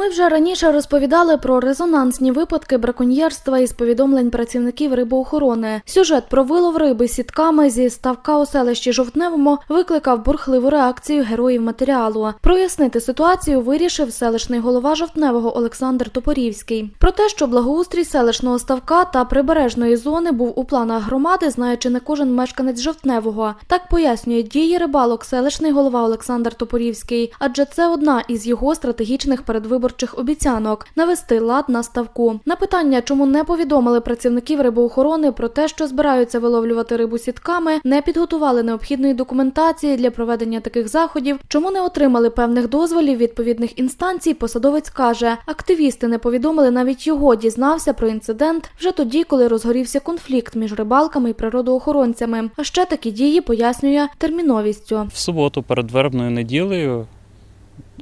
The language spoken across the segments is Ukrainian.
Ми вже раніше розповідали про резонансні випадки браконьєрства із повідомлень працівників рибоохорони. Сюжет про вилов риби сітками зі ставка у селищі Жовтневому викликав бурхливу реакцію героїв матеріалу. Прояснити ситуацію вирішив селищний голова Жовтневого Олександр Топорівський. Про те, що благоустрій селищного ставка та прибережної зони був у планах громади, знає чи не кожен мешканець Жовтневого. Так пояснює дії рибалок селищний голова Олександр Топорівський, адже це одна із його стратегічних передвиборчих обіцянок навести лад на ставку. На питання, чому не повідомили працівників рибоохорони про те, що збираються виловлювати рибу сітками, не підготували необхідної документації для проведення таких заходів, чому не отримали певних дозволів відповідних інстанцій. Посадовець каже, активісти не повідомили навіть його. Дізнався про інцидент вже тоді, коли розгорівся конфлікт між рибалками і природоохоронцями. А ще такі дії пояснює терміновістю. В суботу перед вербною неділею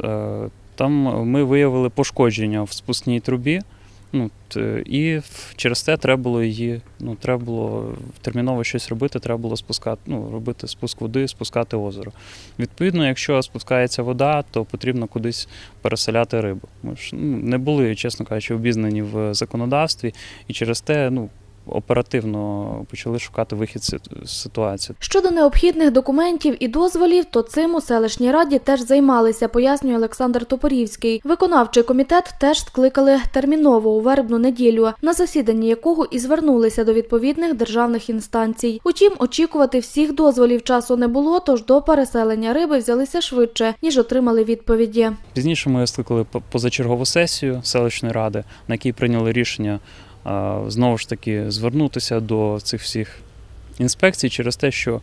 е, там ми виявили пошкодження в спускній трубі. Ну, і через це треба було її, ну, треба було терміново щось робити, треба було спускати, ну, робити спуск води, спускати озеро. Відповідно, якщо спускається вода, то потрібно кудись переселяти рибу. Ми ж ну, не були, чесно кажучи, обізнані в законодавстві, і через те ну, оперативно почали шукати вихід з ситуації. Щодо необхідних документів і дозволів, то цим у селищній раді теж займалися, пояснює Олександр Топорівський. Виконавчий комітет теж скликали терміново у вербну неділю, на засіданні якого і звернулися до відповідних державних інстанцій. Утім, очікувати всіх дозволів часу не було, тож до переселення риби взялися швидше, ніж отримали відповіді. Пізніше ми скликали позачергову сесію селищної ради, на якій прийняли рішення знову ж таки звернутися до цих всіх інспекцій через те, що,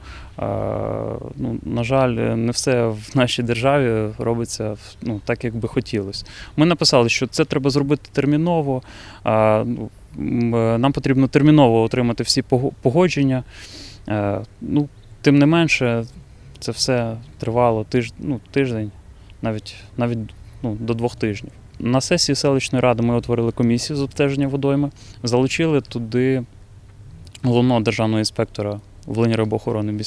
ну, на жаль, не все в нашій державі робиться ну, так, як би хотілося. Ми написали, що це треба зробити терміново. ну, е, Нам потрібно терміново отримати всі погодження. Е, Ну, тим не менше, це все тривало тиж, ну, тиждень, навіть, навіть ну, до двох тижнів. На сесії селищної ради ми утворили комісію з обстеження водойми, залучили туди головного державного інспектора Волині рибоохорони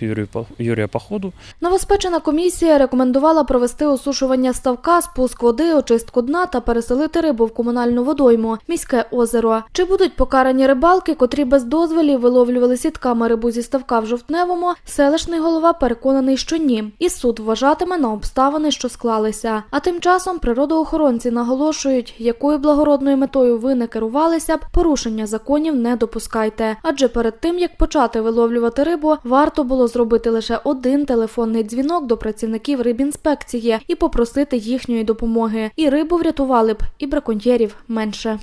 Юрія, Па- Юрія Паходу. Новоспечена комісія рекомендувала провести осушування ставка, спуск води, очистку дна та переселити рибу в комунальну водойму, міське озеро. Чи будуть покарані рибалки, котрі без дозволів виловлювали сітками рибу зі ставка в жовтневому? Селищний голова переконаний, що ні. І суд вважатиме на обставини, що склалися. А тим часом природоохоронці наголошують, якою благородною метою ви не керувалися б, порушення законів не допускайте. Адже перед тим як почати виловлювати рибу, варто було зробити лише один телефонний дзвінок до працівників рибінспекції і попросити їхньої допомоги. І рибу врятували б, і браконьєрів менше.